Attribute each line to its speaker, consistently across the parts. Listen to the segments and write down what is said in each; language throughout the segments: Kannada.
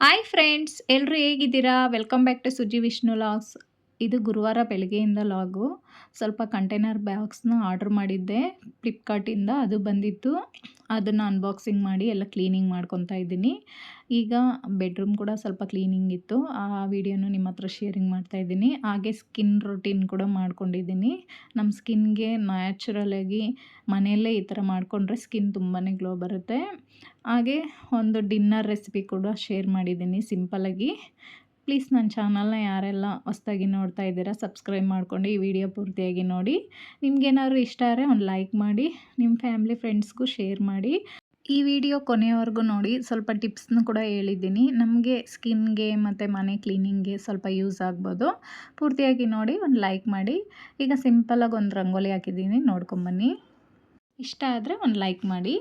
Speaker 1: ಹಾಯ್ ಫ್ರೆಂಡ್ಸ್ ಎಲ್ಲರೂ ಹೇಗಿದ್ದೀರಾ? Welcome back to Suji Vishnu logs ಇದು ಗುರುವಾರ ಬೆಳಗ್ಗೆಯಿಂದ ಲಾಗು. ಸ್ವಲ್ಪ ಕಂಟೈನರ್ ಬ್ಯಾಗ್ಸ್ನ ಆರ್ಡ್ರ್ ಮಾಡಿದ್ದೆ. ಫ್ಲಿಪ್ಕಾರ್ಟಿಂದ ಅದು ಬಂದಿತ್ತು. ಅದನ್ನು ಅನ್ಬಾಕ್ಸಿಂಗ್ ಮಾಡಿ ಎಲ್ಲ ಕ್ಲೀನಿಂಗ್ ಮಾಡ್ಕೊತಾ ಇದ್ದೀನಿ. ಈಗ ಬೆಡ್ರೂಮ್ ಕೂಡ ಸ್ವಲ್ಪ ಕ್ಲೀನಿಂಗ್ ಇತ್ತು. ಆ ವಿಡಿಯೋನು ನಿಮ್ಮ ಹತ್ರ ಶೇರಿಂಗ್ ಮಾಡ್ತಾ ಇದ್ದೀನಿ. ಹಾಗೆ ಸ್ಕಿನ್ ರೊಟೀನ್ ಕೂಡ ಮಾಡ್ಕೊಂಡಿದ್ದೀನಿ. ನಮ್ಮ ಸ್ಕಿನ್ಗೆ ನ್ಯಾಚುರಲಾಗಿ ಮನೆಯಲ್ಲೇ ಈ ಥರ ಮಾಡಿಕೊಂಡ್ರೆ ಸ್ಕಿನ್ ತುಂಬಾ ಗ್ಲೋ ಬರುತ್ತೆ. ಹಾಗೆ ಒಂದು ಡಿನ್ನರ್ ರೆಸಿಪಿ ಕೂಡ ಶೇರ್ ಮಾಡಿದ್ದೀನಿ ಸಿಂಪಲಾಗಿ ಪ್ಲೀಸ್ ನನ್ನ ಚಾನಲ್ನ ಯಾರೆಲ್ಲ ಹೊಸ್ದಾಗಿ ನೋಡ್ತಾ ಇದ್ದೀರಾ, ಸಬ್ಸ್ಕ್ರೈಬ್ ಮಾಡ್ಕೊಂಡು ಈ ವಿಡಿಯೋ ಪೂರ್ತಿಯಾಗಿ ನೋಡಿ. ನಿಮ್ಗೇನಾದ್ರು ಇಷ್ಟ ಆದರೆ ಒಂದು ಲೈಕ್ ಮಾಡಿ, ನಿಮ್ಮ ಫ್ಯಾಮಿಲಿ ಫ್ರೆಂಡ್ಸ್ಗೂ ಶೇರ್ ಮಾಡಿ. ಈ ವಿಡಿಯೋ ಕೊನೆಯವರೆಗೂ ನೋಡಿ, ಸ್ವಲ್ಪ ಟಿಪ್ಸ್ನು ಕೂಡ ಹೇಳಿದ್ದೀನಿ. ನಮಗೆ ಸ್ಕಿನ್ಗೆ ಮತ್ತು ಮನೆ ಕ್ಲೀನಿಂಗ್ಗೆ ಸ್ವಲ್ಪ ಯೂಸ್ ಆಗ್ಬೋದು. ಪೂರ್ತಿಯಾಗಿ ನೋಡಿ, ಒಂದು ಲೈಕ್ ಮಾಡಿ. ಈಗ ಸಿಂಪಲಾಗಿ ಒಂದು ರಂಗೋಲಿ ಹಾಕಿದ್ದೀನಿ, ನೋಡ್ಕೊಂಬನ್ನಿ. ಇಷ್ಟ ಆದರೆ ಒಂದು ಲೈಕ್ ಮಾಡಿ.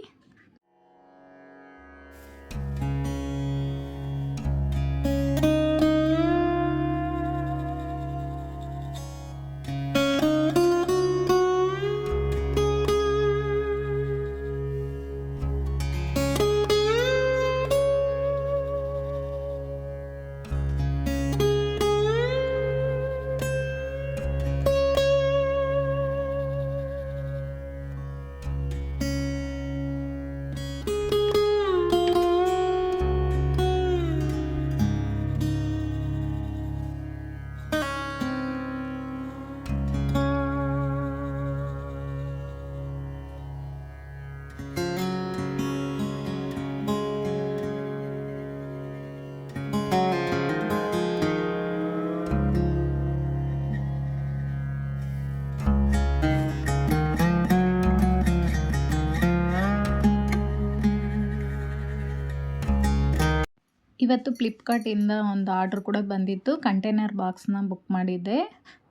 Speaker 1: ಇವತ್ತು ಫ್ಲಿಪ್ಕಾರ್ಟಿಂದ ಒಂದು ಆರ್ಡ್ರ್ ಕೂಡ ಬಂದಿತ್ತು. ಕಂಟೈನರ್ ಬಾಕ್ಸ್ನ ಬುಕ್ ಮಾಡಿದ್ದೆ.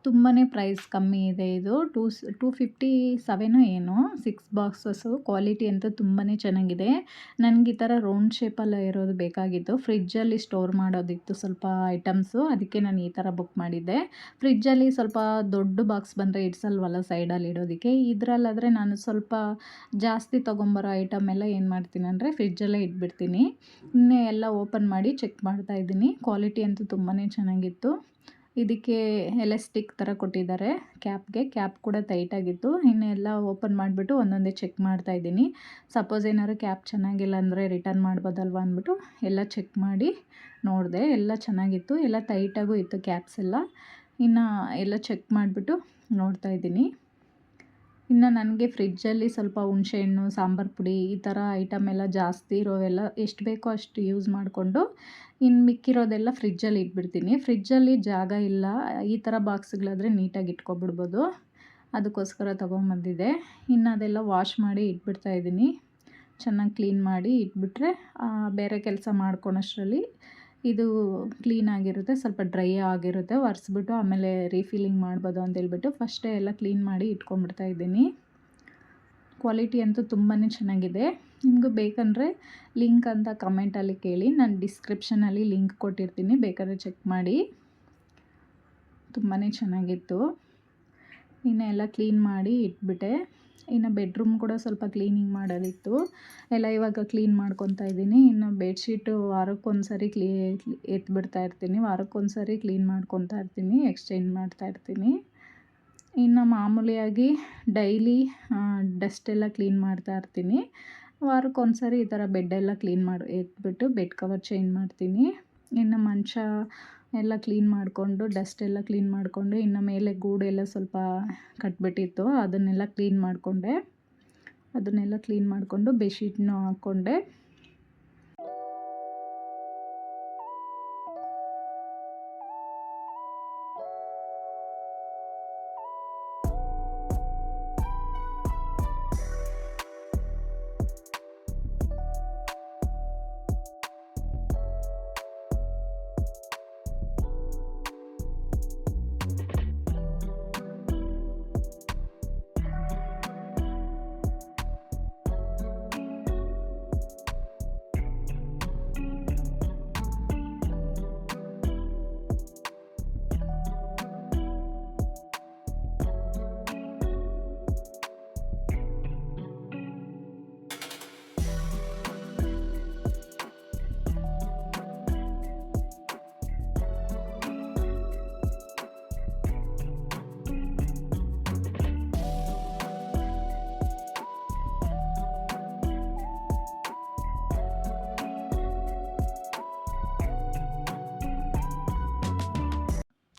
Speaker 1: ತುಂಬಾ ಪ್ರೈಸ್ ಕಮ್ಮಿ ಇದೆ ಇದು. ಟೂ ಟೂ ಫಿಫ್ಟಿ ಸೆವೆನು ಏನು, ಸಿಕ್ಸ್ ಬಾಕ್ಸಸ್ಸು. ಕ್ವಾಲಿಟಿ ಅಂತೂ ತುಂಬಾ ಚೆನ್ನಾಗಿದೆ. ನನಗೆ ಈ ಥರ ರೌಂಡ್ ಶೇಪಲ್ಲಿ ಇರೋದು ಬೇಕಾಗಿತ್ತು. ಫ್ರಿಜ್ಜಲ್ಲಿ ಸ್ಟೋರ್ ಮಾಡೋದಿತ್ತು ಸ್ವಲ್ಪ ಐಟಮ್ಸು. ಅದಕ್ಕೆ ನಾನು ಈ ಥರ ಬುಕ್ ಮಾಡಿದ್ದೆ. ಫ್ರಿಜ್ಜಲ್ಲಿ ಸ್ವಲ್ಪ ದೊಡ್ಡ ಬಾಕ್ಸ್ ಬಂದರೆ ಇಡ್ಸಲ್ವಲ್ಲ ಸೈಡಲ್ಲಿ ಇಡೋದಕ್ಕೆ. ಇದರಲ್ಲಾದರೆ ನಾನು ಸ್ವಲ್ಪ ಜಾಸ್ತಿ ತೊಗೊಂಬರೋ ಐಟಮ್ ಎಲ್ಲ ಏನು ಮಾಡ್ತೀನಿ ಅಂದರೆ ಫ್ರಿಜ್ಜಲ್ಲೇ ಇಟ್ಬಿಡ್ತೀನಿ. ಇನ್ನೇ ಎಲ್ಲ ಓಪನ್ ಮಾಡಿ ಚೆಕ್ ಮಾಡ್ತಾ ಇದ್ದೀನಿ. ಕ್ವಾಲಿಟಿ ಅಂತೂ ತುಂಬಾ ಚೆನ್ನಾಗಿತ್ತು. ಇದಕ್ಕೆ ಎಲಾಸ್ಟಿಕ್ ಥರ ಕೊಟ್ಟಿದ್ದಾರೆ ಕ್ಯಾಪ್ಗೆ ಕ್ಯಾಪ್ ಕೂಡ ಟೈಟಾಗಿತ್ತು ಇನ್ನೆಲ್ಲ ಓಪನ್ ಮಾಡಿಬಿಟ್ಟು ಒಂದೊಂದೇ ಚೆಕ್ ಮಾಡ್ತಾ ಇದ್ದೀನಿ. ಸಪೋಸ್ ಏನಾದ್ರು ಕ್ಯಾಪ್ ಚೆನ್ನಾಗಿಲ್ಲ ಅಂದರೆ ರಿಟರ್ನ್ ಮಾಡ್ಬೋದಲ್ವ ಅಂದ್ಬಿಟ್ಟು ಎಲ್ಲ ಚೆಕ್ ಮಾಡಿ ನೋಡಿದೆ. ಎಲ್ಲ ಚೆನ್ನಾಗಿತ್ತು. ಎಲ್ಲ ಟೈಟಾಗೂ ಇತ್ತು ಕ್ಯಾಪ್ಸ್ ಎಲ್ಲ. ಇನ್ನು ಎಲ್ಲ ಚೆಕ್ ಮಾಡಿಬಿಟ್ಟು ನೋಡ್ತಾ ಇದ್ದೀನಿ. ಇನ್ನು ನನಗೆ ಫ್ರಿಜ್ಜಲ್ಲಿ ಸ್ವಲ್ಪ ಹುಣಸೆಹಣ್ಣು ಸಾಂಬಾರು ಪುಡಿ ಈ ಥರ ಐಟಮ್ ಎಲ್ಲ ಜಾಸ್ತಿ ಇರೋವೆಲ್ಲ ಎಷ್ಟು ಬೇಕೋ ಅಷ್ಟು ಯೂಸ್ ಮಾಡಿಕೊಂಡು ಇನ್ನು ಮಿಕ್ಕಿರೋದೆಲ್ಲ ಫ್ರಿಜ್ಜಲ್ಲಿ ಇಟ್ಬಿಡ್ತೀನಿ. ಫ್ರಿಜ್ಜಲ್ಲಿ ಜಾಗ ಇಲ್ಲ, ಈ ಥರ ಬಾಕ್ಸ್ಗಳಾದರೆ ನೀಟಾಗಿ ಇಟ್ಕೊಬಿಡ್ಬೋದು. ಅದಕ್ಕೋಸ್ಕರ ತೊಗೊಂಬಂದಿದೆ ಇನ್ನು ಅದೆಲ್ಲ ವಾಶ್ ಮಾಡಿ ಇಟ್ಬಿಡ್ತಾ ಇದ್ದೀನಿ. ಚೆನ್ನಾಗಿ ಕ್ಲೀನ್ ಮಾಡಿ ಇಟ್ಬಿಟ್ರೆ ಬೇರೆ ಕೆಲಸ ಮಾಡ್ಕೊಳೋಷ್ಟರಲ್ಲಿ ಇದು ಕ್ಲೀನ್ ಆಗಿರುತ್ತೆ, ಸ್ವಲ್ಪ ಡ್ರೈ ಆಗಿರುತ್ತೆ, ಒರೆಸ್ಬಿಟ್ಟು ಆಮೇಲೆ ರೀಫಿಲ್ಲಿಂಗ್ ಮಾಡ್ಬೋದು ಅಂತೇಳ್ಬಿಟ್ಟು ಫಸ್ಟೇ ಎಲ್ಲ ಕ್ಲೀನ್ ಮಾಡಿ ಇಟ್ಕೊಂಡ್ಬಿಡ್ತಾ ಇದ್ದೀನಿ. ಕ್ವಾಲಿಟಿ ಅಂತೂ ತುಂಬಾ ಚೆನ್ನಾಗಿದೆ. ನಿಮಗೂ ಬೇಕಂದರೆ ಲಿಂಕ್ ಅಂತ ಕಮೆಂಟಲ್ಲಿ ಕೇಳಿ, ನಾನು ಡಿಸ್ಕ್ರಿಪ್ಷನಲ್ಲಿ ಲಿಂಕ್ ಕೊಟ್ಟಿರ್ತೀನಿ, ಬೇಕಾದ್ರೆ ಚೆಕ್ ಮಾಡಿ. ತುಂಬಾ ಚೆನ್ನಾಗಿತ್ತು. ಇನ್ನೆಲ್ಲ ಕ್ಲೀನ್ ಮಾಡಿ ಇಟ್ಬಿಟ್ಟೆ. ಇನ್ನು ಬೆಡ್ರೂಮ್ ಕೂಡ ಸ್ವಲ್ಪ ಕ್ಲೀನಿಂಗ್ ಮಾಡೋದಿತ್ತು. ಎಲ್ಲ ಇವಾಗ ಕ್ಲೀನ್ ಮಾಡ್ಕೊತಾ ಇದ್ದೀನಿ. ಇನ್ನು ಬೆಡ್ಶೀಟು ವಾರಕ್ಕೊಂದು ಸರಿ ಕ್ಲೀ ಎತ್ಬಿಡ್ತಾ ಇರ್ತೀನಿ. ವಾರಕ್ಕೊಂದ್ಸರಿ ಕ್ಲೀನ್ ಮಾಡ್ಕೊತಾ ಇರ್ತೀನಿ ಎಕ್ಸ್ಚೇಂಜ್ ಮಾಡ್ತಾ ಇರ್ತೀನಿ. ಇನ್ನು ಮಾಮೂಲಿಯಾಗಿ ಡೈಲಿ ಡಸ್ಟ್ ಎಲ್ಲ ಕ್ಲೀನ್ ಮಾಡ್ತಾ ಇರ್ತೀನಿ. ವಾರಕ್ಕೊಂದು ಸರಿ ಈ ಥರ ಬೆಡ್ಡೆಲ್ಲ ಕ್ಲೀನ್ ಮಾಡಿ, ಎತ್ಬಿಟ್ಟು ಬೆಡ್ ಕವರ್ ಚೇಂಜ್ ಮಾಡ್ತೀನಿ. ಇನ್ನು ಮಂಚ ಎಲ್ಲ ಕ್ಲೀನ್ ಮಾಡಿಕೊಂಡು, ಡಸ್ಟ್ ಎಲ್ಲ ಕ್ಲೀನ್ ಮಾಡಿಕೊಂಡು, ಇನ್ನು ಮೇಲೆ ಗೂಡೆಲ್ಲ ಸ್ವಲ್ಪ ಕಟ್ಬಿಟ್ಟಿತ್ತು, ಅದನ್ನೆಲ್ಲ ಕ್ಲೀನ್ ಮಾಡಿಕೊಂಡೆ. ಅದನ್ನೆಲ್ಲ ಕ್ಲೀನ್ ಮಾಡಿಕೊಂಡು, ಬೆಡ್ಶೀಟ್ನೂ ಹಾಕ್ಕೊಂಡೆ.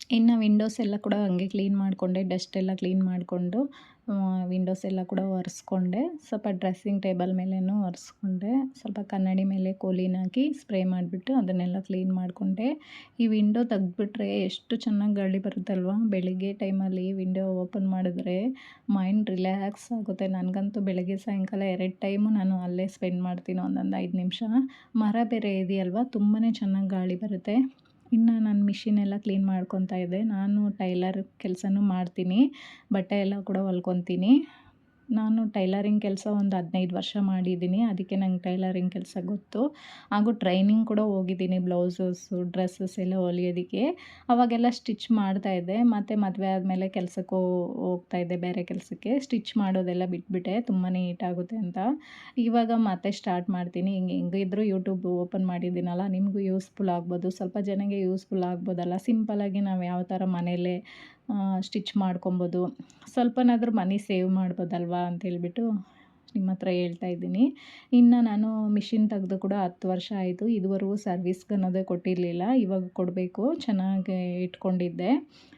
Speaker 1: ಇನ್ನು ವಿಂಡೋಸ್ ಎಲ್ಲ ಕೂಡ ಹಂಗೆ ಕ್ಲೀನ್ ಮಾಡಿಕೊಂಡೆ ಡಸ್ಟ್ ಎಲ್ಲ ಕ್ಲೀನ್ ಮಾಡಿಕೊಂಡು ವಿಂಡೋಸ್ ಎಲ್ಲ ಕೂಡ ಒರೆಸ್ಕೊಂಡೆ. ಸ್ವಲ್ಪ ಡ್ರೆಸ್ಸಿಂಗ್ ಟೇಬಲ್ ಮೇಲೆನೂ ಒರೆಸ್ಕೊಂಡೆ. ಸ್ವಲ್ಪ ಕನ್ನಡಿ ಮೇಲೆ ಕೋಲಿನ ಹಾಕಿ ಸ್ಪ್ರೇ ಮಾಡಿಬಿಟ್ಟು ಅದನ್ನೆಲ್ಲ ಕ್ಲೀನ್ ಮಾಡಿಕೊಂಡೆ. ಈ ವಿಂಡೋ ತೆಗೆದ್ಬಿಟ್ರೆ ಎಷ್ಟು ಚೆನ್ನಾಗಿ ಗಾಳಿ ಬರುತ್ತಲ್ವ? ಬೆಳಿಗ್ಗೆ ಟೈಮಲ್ಲಿ ವಿಂಡೋ ಓಪನ್ ಮಾಡಿದ್ರೆ ಮೈಂಡ್ ರಿಲ್ಯಾಕ್ಸ್ ಆಗುತ್ತೆ. ನನಗಂತೂ ಬೆಳಗ್ಗೆ ಸಾಯಂಕಾಲ ಎರಡು ಟೈಮು ನಾನು ಅಲ್ಲೇ ಸ್ಪೆಂಡ್ ಮಾಡ್ತೀನಿ ಒಂದೊಂದು ಐದು ನಿಮಿಷ. ಮರ ಬೇರೆ ಇದೆಯಲ್ವ? ತುಂಬಾ ಚೆನ್ನಾಗಿ ಗಾಳಿ ಬರುತ್ತೆ. ಇನ್ನು ನಾನು ಮಿಷಿನ್ ಎಲ್ಲ ಕ್ಲೀನ್ ಮಾಡ್ಕೊತಾ ಇದ್ದೆ. ನಾನು ಟೈಲರ್ ಕೆಲಸನೂ ಮಾಡ್ತೀನಿ. ಬಟ್ಟೆ ಎಲ್ಲ ಕೂಡ ಹೊಲ್ಕೊತೀನಿ. ನಾನು ಟೈಲರಿಂಗ್ ಕೆಲಸ ಒಂದು ಹದಿನೈದು ವರ್ಷ ಮಾಡಿದ್ದೀನಿ. ಅದಕ್ಕೆ ನಂಗೆ ಟೈಲರಿಂಗ್ ಕೆಲಸ ಗೊತ್ತು. ಹಾಗೂ ಟ್ರೈನಿಂಗ್ ಕೂಡ ಹೋಗಿದ್ದೀನಿ ಬ್ಲೌಸಸ್ಸು ಡ್ರೆಸ್ಸಸ್ ಎಲ್ಲ ಹೊಲಿಯೋದಕ್ಕೆ. ಅವಾಗೆಲ್ಲ ಸ್ಟಿಚ್ ಮಾಡ್ತಾಯಿದ್ದೆ ಮತ್ತು ಮದುವೆ ಆದಮೇಲೆ ಕೆಲಸಕ್ಕೂ ಹೋಗ್ತಾಯಿದ್ದೆ ಬೇರೆ ಕೆಲಸಕ್ಕೆ. ಸ್ಟಿಚ್ ಮಾಡೋದೆಲ್ಲ ಬಿಟ್ಬಿಟ್ಟೆ. ತುಂಬಾ ನೀಟಾಗುತ್ತೆ ಅಂತ. ಇವಾಗ ಮತ್ತೆ ಸ್ಟಾರ್ಟ್ ಮಾಡ್ತೀನಿ. ಹಿಂಗೆ ಹೆಂಗಿದ್ರು ಯೂಟ್ಯೂಬ್ ಓಪನ್ ಮಾಡಿದ್ದೀನಲ್ಲ, ನಿಮಗೂ ಯೂಸ್ಫುಲ್ ಆಗ್ಬೋದು. ಸ್ವಲ್ಪ ಜನಕ್ಕೆ ಯೂಸ್ಫುಲ್ ಆಗ್ಬೋದಲ್ಲ. ಸಿಂಪಲಾಗಿ ನಾವು ಯಾವ ಥರ ಮನೆಯಲ್ಲೇ ಸ್ಟಿಚ್ ಮಾಡ್ಕೊಬೋದು. ಸ್ವಲ್ಪನಾದರೂ ಮನಿ ಸೇವ್ ಮಾಡ್ಬೋದಲ್ವಾ ಅಂತೇಳ್ಬಿಟ್ಟು ನಿಮ್ಮ ಹತ್ರ ಹೇಳ್ತಾ ಇದ್ದೀನಿ. ಇನ್ನು ನಾನು ಮಿಷಿನ್ ತೆಗೆದು ಕೂಡ ಹತ್ತು ವರ್ಷ ಆಯಿತು. ಇದುವರೆಗೂ ಸರ್ವಿಸ್ಗೆ ಅನ್ನೋದೇ ಕೊಟ್ಟಿರಲಿಲ್ಲ. ಇವಾಗ ಕೊಡಬೇಕು. ಚೆನ್ನಾಗಿ ಇಟ್ಕೊಂಡಿದ್ದೆ.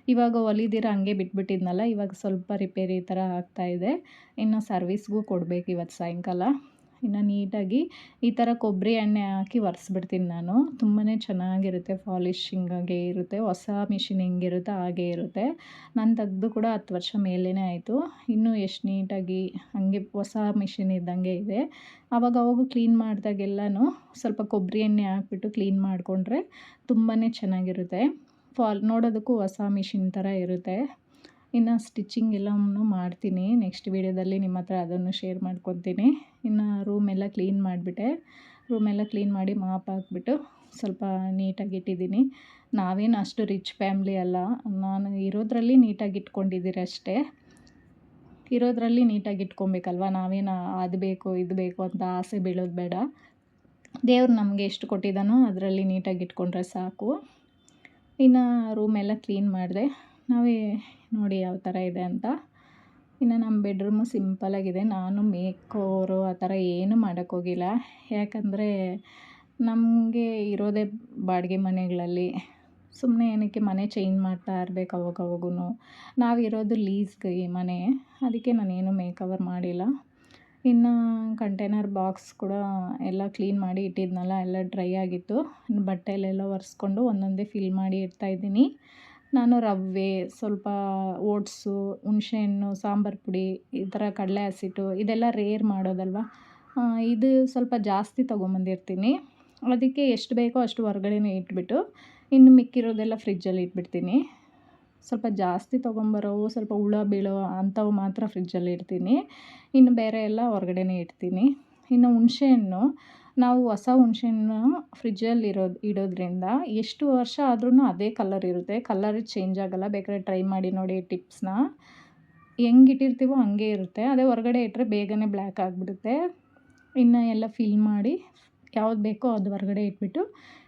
Speaker 1: ಇವಾಗ ಒಲಿದಿರ ಹಂಗೆ ಬಿಟ್ಬಿಟ್ಟಿದ್ನಲ್ಲ, ಇವಾಗ ಸ್ವಲ್ಪ ರಿಪೇರಿ ಥರ ಆಗ್ತಾಯಿದೆ ಇನ್ನು ಸರ್ವಿಸ್ಗೂ ಕೊಡಬೇಕು ಇವತ್ತು ಸಾಯಂಕಾಲ. ಇನ್ನು ನೀಟಾಗಿ ಈ ಥರ ಕೊಬ್ಬರಿ ಎಣ್ಣೆ ಹಾಕಿ ಒರೆಸ್ಬಿಡ್ತೀನಿ ನಾನು. ತುಂಬಾ ಚೆನ್ನಾಗಿರುತ್ತೆ ಪಾಲಿಶಿಂಗಾಗೆ ಇರುತ್ತೆ, ಹೊಸ ಮಿಷಿನ್ ಹೆಂಗಿರುತ್ತೋ ಹಾಗೆ ಇರುತ್ತೆ. ನಾನು ತೆಗೆದು ಕೂಡ ಹತ್ತು ವರ್ಷ ಮೇಲೇ ಆಯಿತು. ಇನ್ನೂ ಎಷ್ಟು ನೀಟಾಗಿ ಹಾಗೆ ಹೊಸ ಮಿಷಿನ್ ಇದ್ದಂಗೆ ಇದೆ. ಆವಾಗ ಅವಾಗ ಕ್ಲೀನ್ ಮಾಡಿದಾಗೆಲ್ಲನೂ ಸ್ವಲ್ಪ ಕೊಬ್ಬರಿ ಎಣ್ಣೆ ಹಾಕ್ಬಿಟ್ಟು ಕ್ಲೀನ್ ಮಾಡಿಕೊಂಡ್ರೆ ತುಂಬಾ ಚೆನ್ನಾಗಿರುತ್ತೆ. ಫಾಲ್ ನೋಡೋದಕ್ಕೂ ಹೊಸ ಮಿಷಿನ್ ಥರ ಇರುತ್ತೆ. ಇನ್ನು ಸ್ಟಿಚಿಂಗ್ ಎಲ್ಲವನ್ನು ಮಾಡ್ತೀನಿ. ನೆಕ್ಸ್ಟ್ ವೀಡಿಯೋದಲ್ಲಿ ನಿಮ್ಮ ಹತ್ರ ಅದನ್ನು ಶೇರ್ ಮಾಡ್ಕೊತೀನಿ. ಇನ್ನು ರೂಮೆಲ್ಲ ಕ್ಲೀನ್ ಮಾಡಿಬಿಟ್ಟೆ. ರೂಮೆಲ್ಲ ಕ್ಲೀನ್ ಮಾಡಿ ಮಾಪ್ ಹಾಕ್ಬಿಟ್ಟು ಸ್ವಲ್ಪ ನೀಟಾಗಿ ಇಟ್ಟಿದ್ದೀನಿ. ನಾವೇನು ಅಷ್ಟು ರಿಚ್ ಫ್ಯಾಮ್ಲಿ ಅಲ್ಲ. ನಾನು ಇರೋದ್ರಲ್ಲಿ ನೀಟಾಗಿ ಇಟ್ಕೊಂಡಿದ್ದೀರಿ ಅಷ್ಟೇ. ಇರೋದ್ರಲ್ಲಿ ನೀಟಾಗಿ ಇಟ್ಕೊಬೇಕಲ್ವ? ನಾವೇನು ಅದು ಬೇಕು ಇದು ಬೇಕು ಅಂತ ಆಸೆ ಬೀಳೋದು ಬೇಡ. ದೇವ್ರು ನಮಗೆ ಎಷ್ಟು ಕೊಟ್ಟಿದ್ದಾನೋ ಅದರಲ್ಲಿ ನೀಟಾಗಿ ಇಟ್ಕೊಂಡ್ರೆ ಸಾಕು. ಇನ್ನು ರೂಮೆಲ್ಲ ಕ್ಲೀನ್ ಮಾಡಿದೆ. ನಾವೇ ನೋಡಿ ಯಾವ ಥರ ಇದೆ ಅಂತ. ಇನ್ನು ನಮ್ಮ ಬೆಡ್ರೂಮು ಸಿಂಪಲಾಗಿದೆ ನಾನು ಮೇಕೋರು ಆ ಥರ ಏನು ಮಾಡೋಕ್ಕೋಗಿಲ್ಲ ಯಾಕಂದರೆ ನಮಗೆ ಇರೋದೇ ಬಾಡಿಗೆ ಮನೆಗಳಲ್ಲಿ. ಸುಮ್ಮನೆ ಏನಕ್ಕೆ ಮನೆ ಚೇಂಜ್ ಮಾಡ್ತಾ ಇರ್ಬೇಕು ಅವಾಗ ಅವಾಗೂ ನಾವಿರೋದು ಲೀಸ್ಗೆ ಈ ಮನೆ. ಅದಕ್ಕೆ ನಾನೇನು ಮೇಕವರ್ ಮಾಡಿಲ್ಲ. ಇನ್ನು ಕಂಟೈನರ್ ಬಾಕ್ಸ್ ಕೂಡ ಎಲ್ಲ ಕ್ಲೀನ್ ಮಾಡಿ ಇಟ್ಟಿದ್ನಲ್ಲ, ಎಲ್ಲ ಡ್ರೈ ಆಗಿತ್ತು. ಬಟ್ಟೆಲೆಲ್ಲ ಒರೆಸ್ಕೊಂಡು ಒಂದೊಂದೇ ಫಿಲ್ ಮಾಡಿ ಇಡ್ತಾಯಿದ್ದೀನಿ ನಾನು ರವೆ, ಸ್ವಲ್ಪ ಓಟ್ಸು ಹುಣ್ಸೆಹಣ್ಣು ಸಾಂಬಾರು ಪುಡಿ, ಈ ಥರ ಕಡಲೆ ಹಸಿಟ್ಟು ಇದೆಲ್ಲ ರೇರ್ ಮಾಡೋದಲ್ವ? ಇದು ಸ್ವಲ್ಪ ಜಾಸ್ತಿ ತೊಗೊಂಬಂದಿರ್ತೀನಿ. ಅದಕ್ಕೆ ಎಷ್ಟು ಬೇಕೋ ಅಷ್ಟು ಹೊರ್ಗಡೆನೇ ಇಟ್ಬಿಟ್ಟು, ಇನ್ನು ಮಿಕ್ಕಿರೋದೆಲ್ಲ ಫ್ರಿಜ್ಜಲ್ಲಿ ಇಟ್ಬಿಡ್ತೀನಿ. ಸ್ವಲ್ಪ ಜಾಸ್ತಿ ತೊಗೊಂಬರೋವು ಸ್ವಲ್ಪ ಹುಳ ಬೀಳೋ ಅಂಥವು ಮಾತ್ರ ಫ್ರಿಜ್ಜಲ್ಲಿ ಇಡ್ತೀನಿ. ಇನ್ನು ಬೇರೆ ಎಲ್ಲ ಹೊರ್ಗಡೆನೇ ಇಡ್ತೀನಿ. ಇನ್ನು ಹುಣಸೆಹಣ್ಣು ನಾವು ಹೊಸ ಹುಣ್ಸೆಹಣ್ಣು ಫ್ರಿಜ್ಜಲ್ಲಿ ಇರೋದು, ಇಡೋದ್ರಿಂದ ಎಷ್ಟು ವರ್ಷ ಆದ್ರೂ ಅದೇ ಕಲರ್ ಇರುತ್ತೆ. ಕಲರ್ ಚೇಂಜ್ ಆಗೋಲ್ಲ. ಬೇಕಾದ್ರೆ ಟ್ರೈ ಮಾಡಿ ನೋಡಿ ಟಿಪ್ಸ್ನ ಹೆಂಗೆ ಇಟ್ಟಿರ್ತೀವೋ ಹಂಗೆ ಇರುತ್ತೆ. ಅದೇ ಹೊರಗಡೆ ಇಟ್ಟರೆ ಬೇಗನೆ ಬ್ಲ್ಯಾಕ್ ಆಗಿಬಿಡುತ್ತೆ. ಇನ್ನು ಎಲ್ಲ ಫಿಲ್ ಮಾಡಿ ಯಾವ್ದು ಬೇಕೋ ಅದು ಹೊರಗಡೆ ಇಟ್ಬಿಟ್ಟು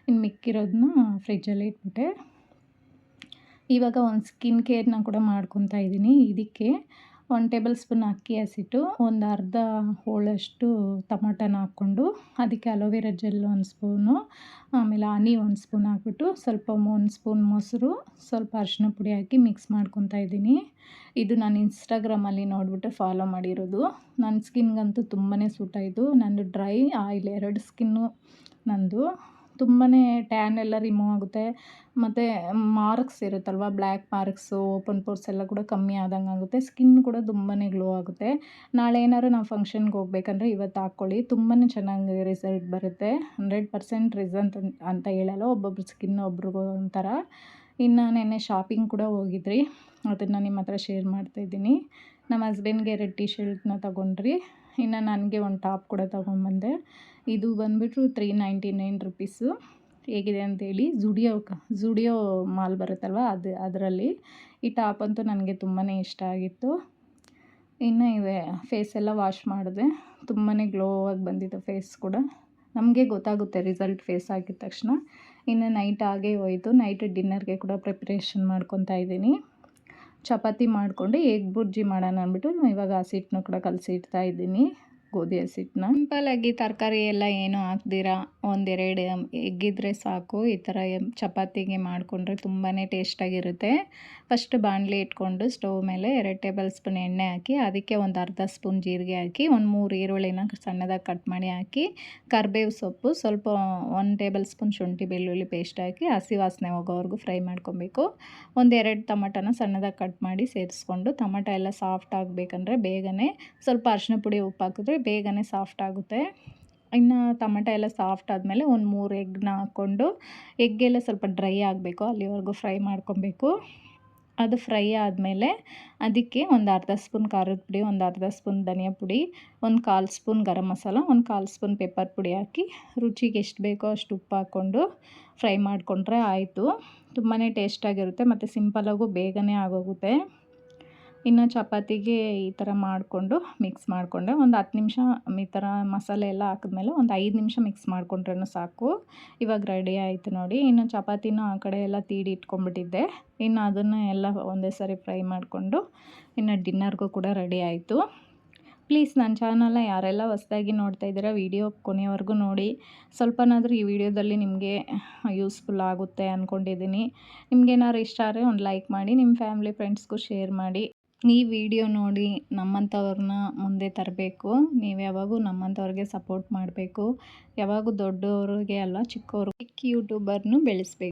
Speaker 1: ಇನ್ನು ಮಿಕ್ಕಿರೋದನ್ನ ಫ್ರಿಜ್ಜಲ್ಲಿ ಇಟ್ಬಿಟ್ಟೆ. ಇವಾಗ ಒಂದು ಸ್ಕಿನ್ ಕೇರ್ನ ಕೂಡ ಮಾಡ್ಕೊತಾ ಇದ್ದೀನಿ ಇದಕ್ಕೆ ಒನ್ ಟೇಬಲ್ ಸ್ಪೂನ್ ಅಕ್ಕಿ ಹಸಿಟ್ಟು, ಒಂದು ಅರ್ಧ ಹೋಳಷ್ಟು ಟೊಮಟನ ಹಾಕ್ಕೊಂಡು, ಅದಕ್ಕೆ ಅಲೋವೆರಾ ಜೆಲ್ ಒಂದು ಸ್ಪೂನು, ಆಮೇಲೆ ಹನಿ ಒಂದು ಸ್ಪೂನ್ ಹಾಕ್ಬಿಟ್ಟು ಸ್ವಲ್ಪ ಒಂದು ಸ್ಪೂನ್ ಮೊಸರು, ಸ್ವಲ್ಪ ಅರಿಶಿನ ಪುಡಿ ಹಾಕಿ ಮಿಕ್ಸ್ ಮಾಡ್ಕೊತಾ ಇದ್ದೀನಿ. ಇದು ನಾನು ಇನ್ಸ್ಟಾಗ್ರಾಮಲ್ಲಿ ನೋಡಿಬಿಟ್ಟು ಫಾಲೋ ಮಾಡಿರೋದು. ನನ್ನ ಸ್ಕಿನ್ಗಂತೂ ತುಂಬಾ ಸೂಟ್ ಆಯಿತು ನಂದು ಡ್ರೈ ಆಯಿಲ್, ಎರಡು ಸ್ಕಿನ್ನು ನಂದು. ತುಂಬಾ ಟ್ಯಾನ್ ಎಲ್ಲ ರಿಮೂವ್ ಆಗುತ್ತೆ. ಮತ್ತು ಮಾರ್ಕ್ಸ್ ಇರುತ್ತಲ್ವ ಬ್ಲ್ಯಾಕ್ ಮಾರ್ಕ್ಸು ಓಪನ್ ಪೋರ್ಸ್ ಎಲ್ಲ ಕೂಡ ಕಮ್ಮಿ ಆದಂಗೆ ಆಗುತ್ತೆ. ಸ್ಕಿನ್ ಕೂಡ ತುಂಬಾ ಗ್ಲೋ ಆಗುತ್ತೆ. ನಾಳೆ ಏನಾದ್ರು ನಾವು ಫಂಕ್ಷನ್ಗೆ ಹೋಗ್ಬೇಕಂದ್ರೆ ಇವತ್ತು ಹಾಕ್ಕೊಳ್ಳಿ. ತುಂಬಾ ಚೆನ್ನಾಗಿ ರಿಸಲ್ಟ್ ಬರುತ್ತೆ. ಹಂಡ್ರೆಡ್ ಪರ್ಸೆಂಟ್ ರಿಸಲ್ಟ್ ಅಂತ ಹೇಳಲ್ಲ, ಒಬ್ಬೊಬ್ರು ಸ್ಕಿನ್ ಒಬ್ರಿಗೂ ಒಂಥರ. ಇನ್ನು ನೆನ್ನೆ ಶಾಪಿಂಗ್ ಕೂಡ ಹೋಗಿದ್ರಿ. ಅದನ್ನು ನಿಮ್ಮ ಹತ್ರ ಶೇರ್ ಮಾಡ್ತಾಯಿದ್ದೀನಿ ನಮ್ಮ ಹಸ್ಬೆಂಡ್ಗೆ ರೆಡ್ ಟಿ ಶರ್ಟ್ನ ತೊಗೊಂಡ್ರಿ. ಇನ್ನು ನನಗೆ ಒಂದು ಟಾಪ್ ಕೂಡ ತೊಗೊಂಬಂದೆ. ಇದು ಬಂದುಬಿಟ್ಟು ತ್ರೀ ನೈಂಟಿ ನೈನ್ ರುಪೀಸು ಹೇಗಿದೆ ಅಂತೇಳಿ ಜುಡಿಯೋ ಜುಡಿಯೋ ಮಾಲ್ ಬರುತ್ತಲ್ವ ಅದು, ಅದರಲ್ಲಿ. ಈ ಟಾಪ್ ಅಂತೂ ನನಗೆ ತುಂಬಾ ಇಷ್ಟ ಆಗಿತ್ತು. ಇನ್ನು ಇವೆ ಫೇಸ್ ಎಲ್ಲ ವಾಶ್ ಮಾಡಿದೆ. ತುಂಬಾ ಗ್ಲೋ ಆಗಿ ಬಂದಿತ್ತು ಫೇಸ್ ಕೂಡ. ನಮಗೆ ಗೊತ್ತಾಗುತ್ತೆ ರಿಸಲ್ಟ್ ಫೇಸ್ ಆಗಿದ ತಕ್ಷಣ. ಇನ್ನು ನೈಟ್ ಆಗೇ ಹೋಯಿತು. ನೈಟ್ ಡಿನ್ನರ್ಗೆ ಕೂಡ ಪ್ರಿಪ್ರೇಷನ್ ಮಾಡ್ಕೊತಾ ಇದ್ದೀನಿ. ಚಪಾತಿ ಮಾಡಿಕೊಂಡು ಎಗ್ ಬುರ್ಜಿ ಮಾಡೋಣ ಅಂದ್ಬಿಟ್ಟು ಇವಾಗ ಹಸಿ ಹಿಟ್ಟನ್ನು ಕೂಡ ಕಲಸಿ ಇಡ್ತಾ ಇದ್ದೀನಿ. ಗೋಧಿ ಹಸಿಟ್ಟನ್ನ ಸಿಂಪಲಾಗಿ ತರಕಾರಿ ಎಲ್ಲ ಏನು ಹಾಕ್ದಿರಾ, ಒಂದೆರಡು ಎಗ್ಗಿದ್ರೆ ಸಾಕು. ಈ ಥರ ಚಪಾತಿಗೆ ಮಾಡಿಕೊಂಡ್ರೆ ತುಂಬಾ ಟೇಸ್ಟಾಗಿರುತ್ತೆ ಫಸ್ಟ್ ಬಾಣಲಿ ಇಟ್ಕೊಂಡು ಸ್ಟವ್ ಮೇಲೆ ಎರಡು ಟೇಬಲ್ ಸ್ಪೂನ್ ಎಣ್ಣೆ ಹಾಕಿ, ಅದಕ್ಕೆ ಒಂದು ಅರ್ಧ ಸ್ಪೂನ್ ಜೀರಿಗೆ ಹಾಕಿ, ಒಂದು ಮೂರು ಈರುಳ್ಳಿನ ಸಣ್ಣದಾಗಿ ಕಟ್ ಮಾಡಿ ಹಾಕಿ, ಕರಿಬೇವು ಸೊಪ್ಪು, ಸ್ವಲ್ಪ ಒಂದು ಟೇಬಲ್ ಸ್ಪೂನ್ ಶುಂಠಿ ಬೆಳ್ಳುಳ್ಳಿ ಪೇಸ್ಟ್ ಹಾಕಿ, ಹಸಿ ವಾಸನೆ ಹೋಗೋವರೆಗೂ ಫ್ರೈ ಮಾಡ್ಕೊಬೇಕು. ಒಂದೆರಡು ಟೊಮಟನ ಸಣ್ಣದಾಗಿ ಕಟ್ ಮಾಡಿ ಸೇರಿಸ್ಕೊಂಡು, ಟಮಟ ಎಲ್ಲ ಸಾಫ್ಟ್ ಆಗಬೇಕಂದ್ರೆ ಬೇಗನೆ ಸ್ವಲ್ಪ ಅರಿಶಿನ ಪುಡಿ ಉಪ್ಪು ಹಾಕಿದ್ರೆ ಬೇಗನೆ ಸಾಫ್ಟ್ ಆಗುತ್ತೆ. ಇನ್ನು ಟಮಟ ಎಲ್ಲ ಸಾಫ್ಟ್ ಆದಮೇಲೆ ಒಂದು ಮೂರು ಎಗ್ನ ಹಾಕ್ಕೊಂಡು, ಎಗ್ಗೆಲ್ಲ ಸ್ವಲ್ಪ ಡ್ರೈ ಆಗಬೇಕು, ಅಲ್ಲಿವರೆಗೂ ಫ್ರೈ ಮಾಡ್ಕೊಬೇಕು. ಅದು ಫ್ರೈ ಆದಮೇಲೆ ಅದಕ್ಕೆ ಒಂದು ಅರ್ಧ ಸ್ಪೂನ್ ಖಾರದ ಪುಡಿ, ಒಂದು ಅರ್ಧ ಸ್ಪೂನ್ ಧನಿಯಾ ಪುಡಿ, ಒಂದು ಕಾಲು ಸ್ಪೂನ್ ಗರಂ ಮಸಾಲ, ಒಂದು ಕಾಲು ಸ್ಪೂನ್ ಪೆಪ್ಪರ್ ಪುಡಿ ಹಾಕಿ ರುಚಿಗೆ ಎಷ್ಟು ಬೇಕೋ ಅಷ್ಟು ಉಪ್ಪು ಹಾಕ್ಕೊಂಡು ಫ್ರೈ ಮಾಡಿಕೊಂಡ್ರೆ ಆಯಿತು. ತುಂಬಾ ಟೇಸ್ಟಾಗಿರುತ್ತೆ, ಮತ್ತು ಸಿಂಪಲಾಗೂ ಬೇಗನೆ ಆಗೋಗುತ್ತೆ. ಇನ್ನು ಚಪಾತಿಗೆ ಈ ಥರ ಮಾಡಿಕೊಂಡು ಮಿಕ್ಸ್ ಮಾಡಿಕೊಂಡೆ. ಒಂದು ಹತ್ತು ನಿಮಿಷ ಈ ಥರ ಮಸಾಲೆ ಎಲ್ಲ ಹಾಕಿದ್ಮೇಲೆ ಒಂದು ಐದು ನಿಮಿಷ ಮಿಕ್ಸ್ ಮಾಡಿಕೊಂಡ್ರೂ ಸಾಕು. ಇವಾಗ ರೆಡಿ ಆಯಿತು ನೋಡಿ. ಇನ್ನು ಚಪಾತಿನೂ ಆ ಕಡೆ ಎಲ್ಲ ತೀಡಿ ಇಟ್ಕೊಂಡ್ಬಿಟ್ಟಿದ್ದೆ. ಇನ್ನು ಅದನ್ನು ಎಲ್ಲ ಒಂದೇ ಸಾರಿ ಫ್ರೈ ಮಾಡಿಕೊಂಡು ಇನ್ನು ಡಿನ್ನರ್ಗೂ ಕೂಡ ರೆಡಿ ಆಯಿತು. ಪ್ಲೀಸ್ ನನ್ನ ಚಾನಲ್ನ ಯಾರೆಲ್ಲ ಹೊಸ್ದಾಗಿ ನೋಡ್ತಾ ಇದ್ದೀರಾ ವಿಡಿಯೋ ಕೊನೆಯವರೆಗೂ ನೋಡಿ. ಸ್ವಲ್ಪನಾದರೂ ಈ ವಿಡಿಯೋದಲ್ಲಿ ನಿಮಗೆ ಯೂಸ್ಫುಲ್ ಆಗುತ್ತೆ ಅಂದ್ಕೊಂಡಿದ್ದೀನಿ ನಿಮ್ಗೇನಾದ್ರು ಇಷ್ಟ ಆದರೆ ಒಂದು ಲೈಕ್ ಮಾಡಿ ನಿಮ್ಮ ಫ್ಯಾಮಿಲಿ ಫ್ರೆಂಡ್ಸ್ಗೂ ಶೇರ್ ಮಾಡಿ. ಈ ವಿಡಿಯೋ ನೋಡಿ ನಮ್ಮಂಥವ್ರನ್ನ ಮುಂದೆ ತರಬೇಕು. ನೀವು ಯಾವಾಗೂ ನಮ್ಮಂಥವ್ರಿಗೆ ಸಪೋರ್ಟ್ ಮಾಡಬೇಕು. ಯಾವಾಗೂ ದೊಡ್ಡವ್ರಿಗೆ ಅಲ್ಲ ಚಿಕ್ಕವ್ರು ಚಿಕ್ಕ ಯೂಟ್ಯೂಬರ್ನು ಬೆಳೆಸ್ಬೇಕು.